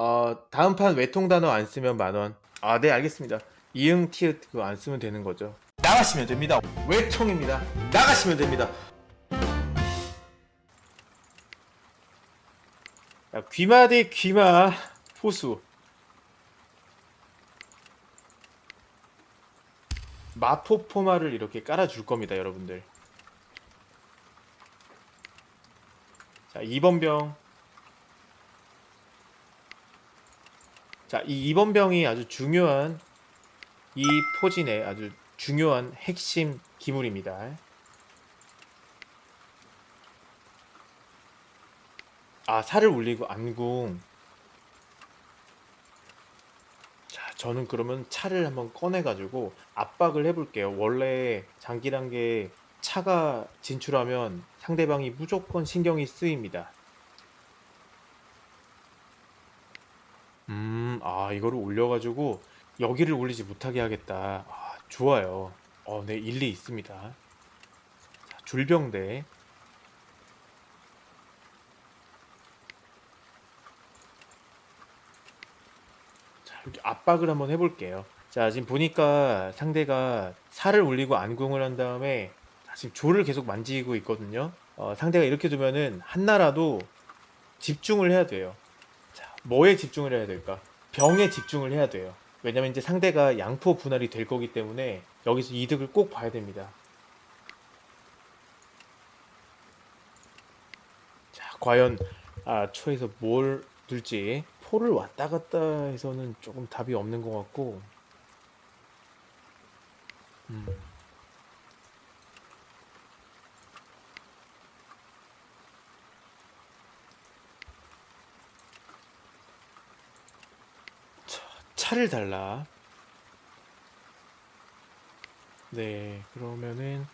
어, 다음 판 외통 단어 안 쓰면 만 원. 아, 네, 알겠습니다. 이응 티읕 그거 안 쓰면 되는 거죠. 나가시면 됩니다. 외통입니다. 나가시면 됩니다. 자, 귀마 대 귀마 포수. 마포포마를 이렇게 깔아줄 겁니다, 여러분들. 자, 2번 병. 자, 이 2번 병이 아주 중요한 이 포진의 아주 중요한 핵심 기물입니다. 아, 살을 올리고 안궁. 자, 저는 그러면 차를 한번 꺼내가지고 압박을 해볼게요. 원래 장기란 게 차가 진출하면 상대방이 무조건 신경이 쓰입니다. 음, 아, 이거를 올려가지고 여기를 올리지 못하게 하겠다. 아, 좋아요. 어, 네, 일리 있습니다. 자, 줄병대. 자, 이렇게 압박을 한번 해볼게요. 자, 지금 보니까 상대가 살을 올리고 안궁을 한 다음에 지금 조를 계속 만지고 있거든요. 어, 상대가 이렇게 두면은 한나라도 집중을 해야 돼요. 자, 뭐에 집중을 해야 될까? 병에 집중을 해야 돼요. 왜냐면 이제 상대가 양포 분할이 될 거기 때문에 여기서 이득을 꼭 봐야 됩니다. 자, 과연 아, 초에서 뭘 둘지 포를 왔다 갔다 해서는 조금 답이 없는 것 같고 음. 차, 차를 달라. 네, 그러면은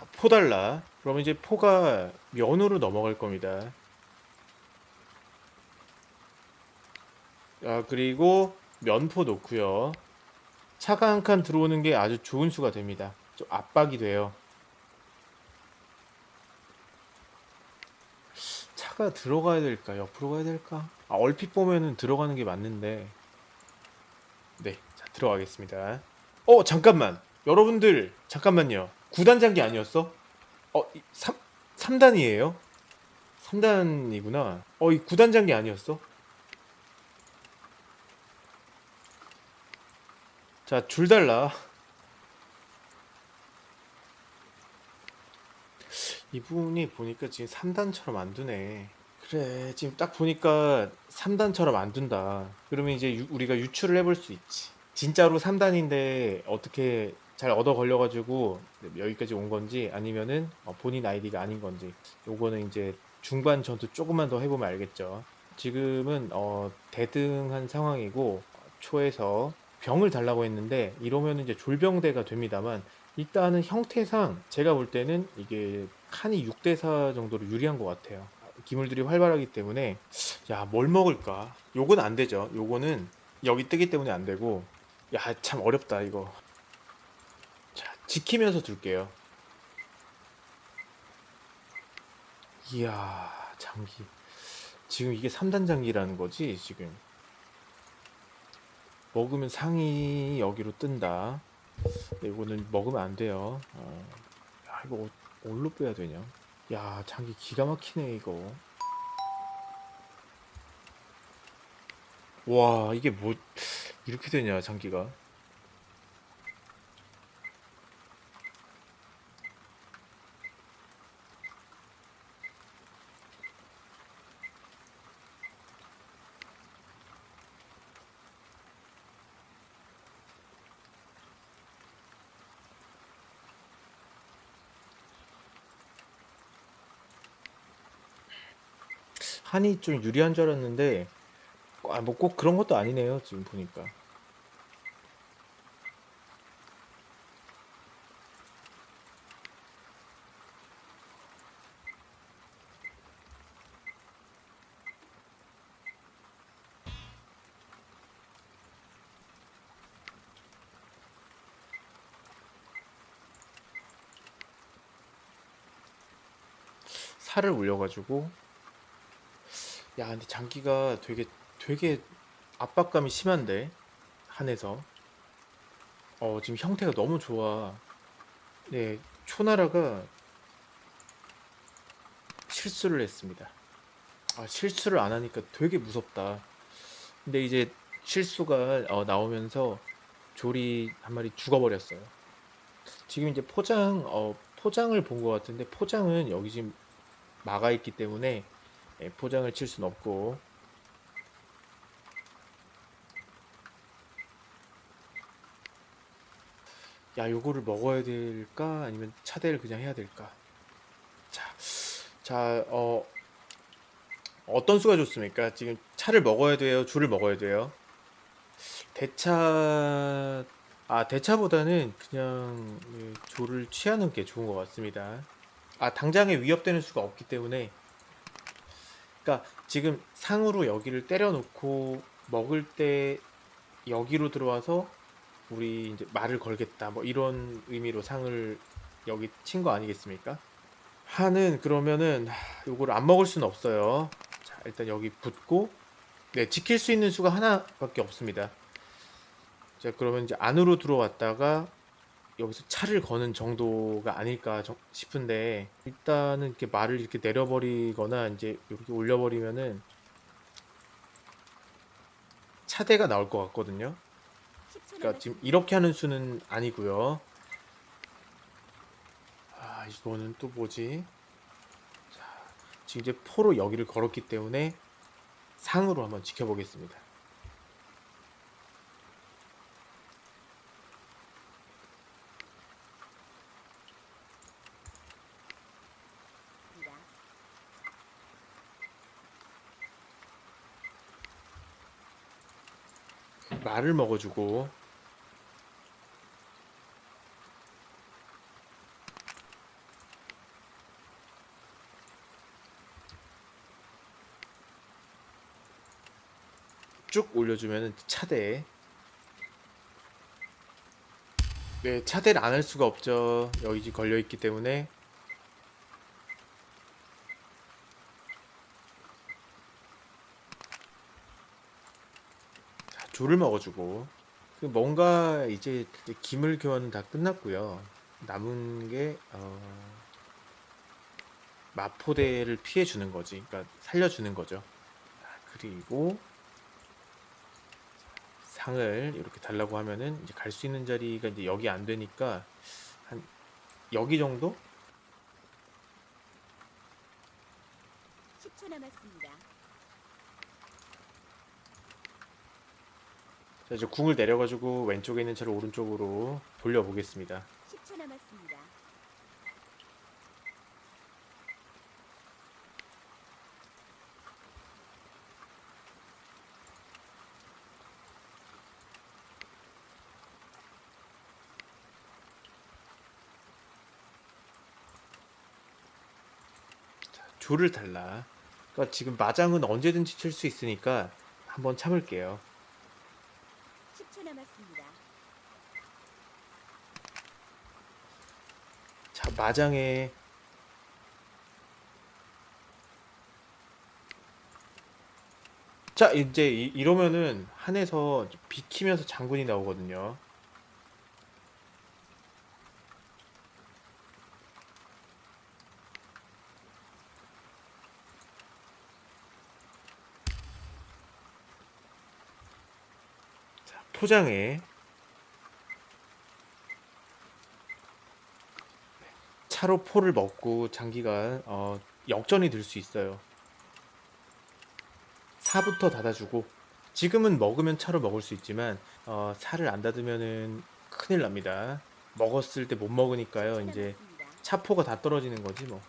아, 포 달라. 그러면 이제 포가 면으로 넘어갈 겁니다. 아, 그리고 면포 놓고요. 차가 한 칸 들어오는 게 아주 좋은 수가 됩니다. 좀 압박이 돼요. 차가 들어가야 될까? 옆으로 가야 될까? 아, 얼핏 보면은 들어가는 게 맞는데. 네, 자, 들어가겠습니다. 어, 잠깐만. 여러분들, 잠깐만요. 9단 장기 아니었어? 어, 3, 3단이에요? 3단이구나. 어, 이 9단 장기 아니었어? 자, 줄 달라. 이분이 보니까 지금 3단처럼 안 두네. 그래, 지금 딱 보니까 3단처럼 안 둔다. 그러면 이제 유- 우리가 유추를 해볼 수 있지. 진짜로 3단인데 어떻게 잘 얻어 걸려가지고 여기까지 온 건지 아니면은 어, 본인 아이디가 아닌 건지. 요거는 이제 중반 전투 조금만 더 해보면 알겠죠. 지금은 어, 대등한 상황이고 초에서 병을 달라고 했는데 이러면 이제 졸병대가 됩니다만 일단은 형태상 제가 볼 때는 이게 칸이 6대4 정도로 유리한 것 같아요. 기물들이 활발하기 때문에 야 뭘 먹을까? 요건 안 되죠. 요거는 여기 뜨기 때문에 안 되고 야 참 어렵다 이거. 자 지키면서 둘게요. 이야 장기 지금 이게 3단 장기라는 거지 지금 먹으면 상이 여기로 뜬다. 네, 이거는 먹으면 안 돼요. 어, 야, 이거 어- 뭘로 빼야 되냐? 야, 장기 기가 막히네, 이거. 와, 이게 뭐, 이렇게 되냐, 장기가. 한이 좀 유리한 줄 알았는데, 아, 뭐 꼭 그런 것도 아니네요, 지금 보니까. 살을 올려가지고 야, 근데 장기가 되게 되게 압박감이 심한데 한에서 어 지금 형태가 너무 좋아. 네, 초나라가 실수를 했습니다. 아, 실수를 안 하니까 되게 무섭다. 근데 이제 실수가 어, 나오면서 조리 한 마리 죽어버렸어요. 지금 이제 포장 어, 포장을 본 것 같은데 포장은 여기 지금 막아 있기 때문에 예, 포장을 칠 수는 없고 야 요거를 먹어야 될까 아니면 차대를 그냥 해야 될까 자, 자, 어, 어떤 수가 좋습니까? 지금 차를 먹어야 돼요? 줄을 먹어야 돼요? 대차, 아, 대차보다는 그냥 예, 조를 취하는 게 좋은 것 같습니다. 아, 당장에 위협되는 수가 없기 때문에 그러니까 지금 상으로 여기를 때려놓고 먹을 때 여기로 들어와서 우리 이제 말을 걸겠다 뭐 이런 의미로 상을 여기 친 거 아니겠습니까? 하는 그러면은 하, 요거를 안 먹을 수는 없어요. 자, 일단 여기 붙고 네, 지킬 수 있는 수가 하나밖에 없습니다. 자, 그러면 이제 안으로 들어왔다가 여기서 차를 거는 정도가 아닐까 정- 싶은데 일단은 이렇게 말을 이렇게 내려버리거나 이제 이렇게 올려버리면은 차대가 나올 것 같거든요. 10초 그러니까 지금. 이렇게 하는 수는 아니고요. 아, 이거는 또 뭐지? 자, 지금 이제 포로 여기를 걸었기 때문에 상으로 한번 지켜보겠습니다. 말을 먹어주고. 쭉 올려주면 차대. 네 차대를 안 할 수가 없죠. 여기 걸려있기 때문에 조를 먹어주고 그 뭔가 이제 기물 교환은 다 끝났고요 남은 게 어, 마포대를 피해 주는 거지 그러니까 살려 주는 거죠 자, 그리고 상을 이렇게 달라고 하면은 이제 갈 수 있는 자리가 이제 여기 안 되니까 한 여기 정도? 10초 남았습니다. 자 이제 궁을 내려가지고 왼쪽에 있는 차를 오른쪽으로 돌려보겠습니다. 10초 남았습니다. 조를 달라. 그러니까 지금 마장은 언제든지 칠 수 있으니까 한번 참을게요. 10초 남았습니다. 자 마장에 자 이제 이, 이러면은 한에서 비키면서 장군이 나오거든요. 자, 포장에 차로 포를 먹고 장기가 어, 역전이 될 수 있어요. 4부터 닫아주고 지금은 먹으면 차로 먹을 수 있지만 어, 살을 안 닫으면은 큰일 납니다. 먹었을 때 못 먹으니까요. 10초 이제. 차포가 다 떨어지는 거지 뭐.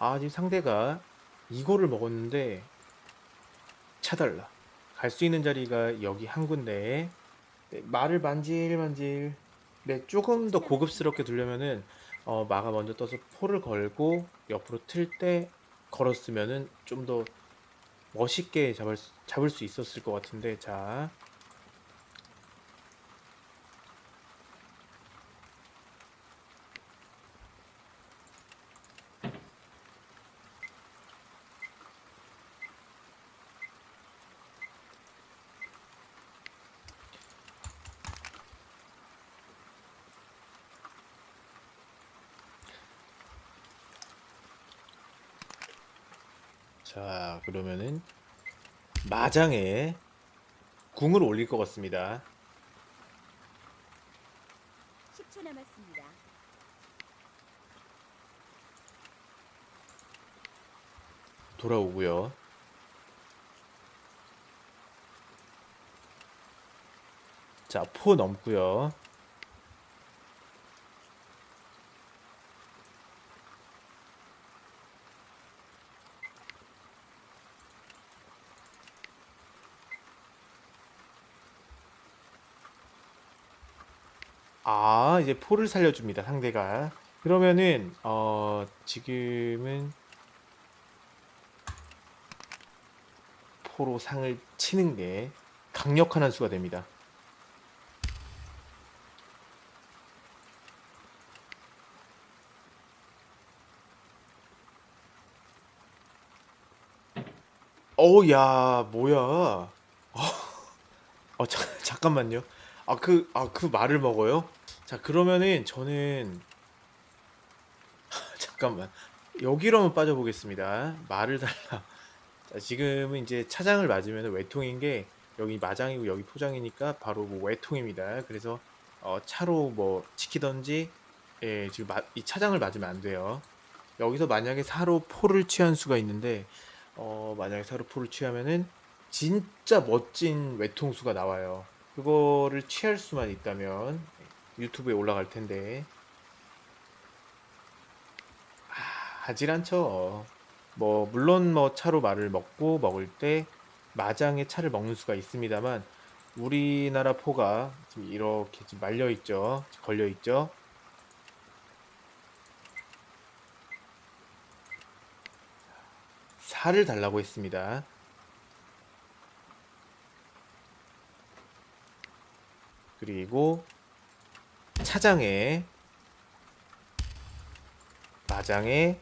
아 지금 상대가 이거를 먹었는데 차달라. 갈 수 있는 자리가 여기 한 군데. 네, 말을 만질만질. 네, 조금 더 고급스럽게 두려면은 어, 마가 먼저 떠서 포를 걸고 옆으로 틀 때 걸었으면은 좀 더 멋있게 잡을 수, 잡을 수 있었을 것 같은데. 자 자, 그러면은 마장에 궁을 올릴 것 같습니다. 10초 남았습니다. 돌아오고요. 자, 포 넘고요. 아, 이제 포를 살려줍니다, 상대가. 그러면은, 어, 지금은 포로 상을 치는 게 강력한 한 수가 됩니다. 어우, 야, 뭐야. 어, 어, 자, 잠깐만요. 아, 그, 아, 그 말을 먹어요? 자, 그러면은 저는, 잠깐만. 여기로 한번 빠져보겠습니다. 말을 달라. 자, 지금은 이제 차장을 맞으면 외통인 게 여기 마장이고 여기 포장이니까 바로 뭐 외통입니다. 그래서 어, 차로 뭐 지키던지 예, 지금 마- 이 차장을 맞으면 안 돼요. 여기서 만약에 사로 포를 취한 수가 있는데 어, 만약에 사로 포를 취하면은 진짜 멋진 외통수가 나와요. 그거를 취할 수만 있다면 유튜브에 올라갈 텐데 아, 하질 않죠. 뭐 물론 뭐 차로 말을 먹고 먹을 때 마장에 차를 먹는 수가 있습니다만 우리나라 포가 지금 이렇게 지금 말려 있죠. 걸려 있죠. 살을 달라고 했습니다. 그리고 차장에 마장에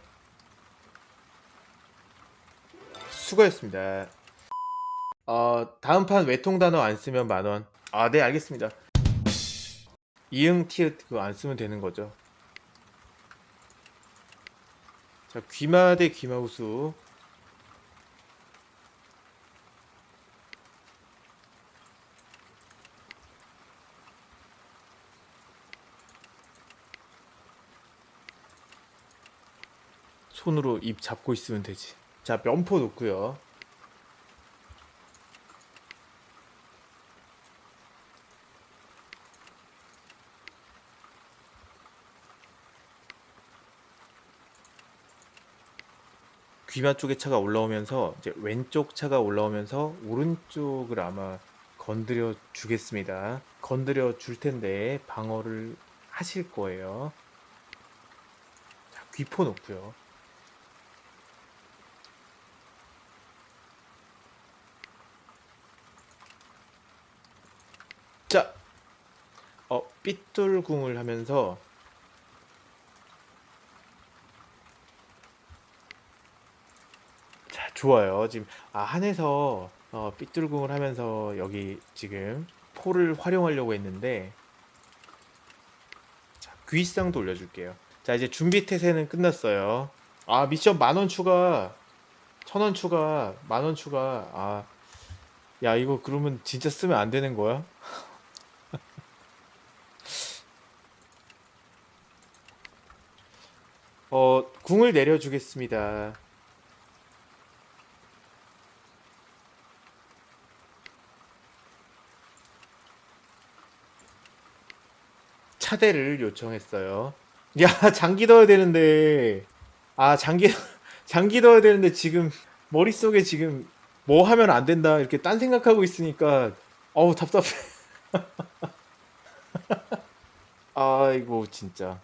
수고했습니다. 어, 다음 판 외통 단어 안 쓰면 만 원. 아, 네, 알겠습니다. 이응 티읕 그거 안 쓰면 되는 거죠. 자, 귀마 대 귀마우수. 손으로 입 잡고 있으면 되지. 자, 면포 놓고요. 귀마 쪽에 차가 올라오면서 이제 왼쪽 차가 올라오면서 오른쪽을 아마 건드려 주겠습니다. 건드려 줄 텐데 방어를 하실 거예요. 자, 귀포 놓고요. 자, 어, 삐뚤궁을 하면서 자, 좋아요. 지금 아, 한에서 어, 삐뚤궁을 하면서 여기 지금 포를 활용하려고 했는데 자, 귀상도 올려줄게요. 자, 이제 준비 태세는 끝났어요. 아, 미션 만원 추가, 천원 추가, 만원 추가. 아, 야, 이거 그러면 진짜 쓰면 안 되는 거야? 어, 궁을 내려주겠습니다. 차대를 요청했어요. 야, 장기 넣어야 되는데. 아, 장기, 장기 넣어야 되는데 지금 머릿속에 지금 뭐 하면 안 된다. 이렇게 딴 생각하고 있으니까, 어우, 답답해. 아이고, 진짜.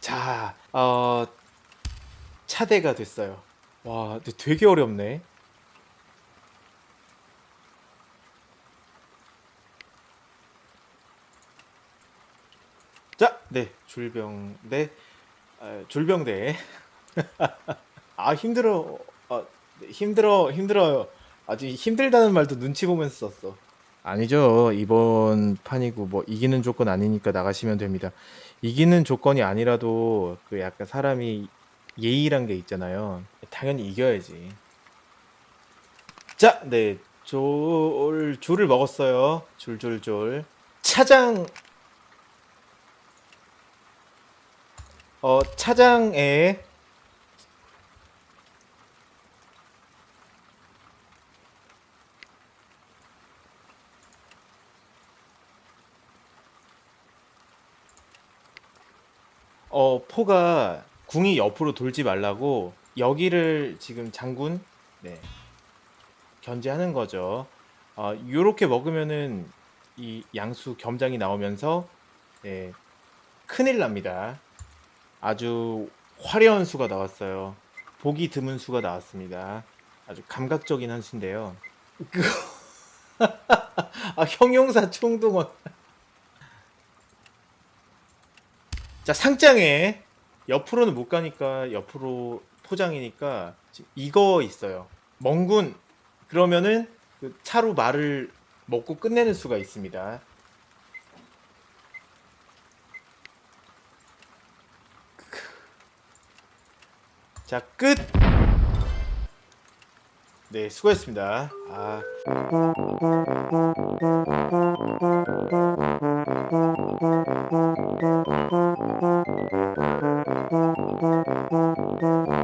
자, 어, 차대가 됐어요. 와, 되게 어렵네. 자, 네, 줄병, 네, 아, 줄병대. 아, 힘들어. 아, 네, 힘들어, 힘들어요. 아주 힘들다는 말도 눈치 보면서 썼어. 아니죠. 이번 판이고 뭐 이기는 조건 아니니까 나가시면 됩니다. 이기는 조건이 아니라도 그 약간 사람이 예의란 게 있잖아요. 당연히 이겨야지. 자, 네. 졸, 졸을 먹었어요. 졸졸졸. 차장, 어, 차장에 어, 포가 궁이 옆으로 돌지 말라고 여기를 지금 장군 네. 견제하는 거죠. 어, 요렇게 먹으면은 이 양수 겸장이 나오면서 네, 큰일 납니다. 아주 화려한 수가 나왔어요. 보기 드문 수가 나왔습니다. 아주 감각적인 한 수인데요. 그- 아, 형용사 총동원. 자, 상장에 옆으로는 못 가니까 옆으로 포장이니까 이거 있어요. 멍군 그러면은 그 차로 말을 먹고 끝내는 수가 있습니다. 자, 끝. 네, 수고했습니다. 아...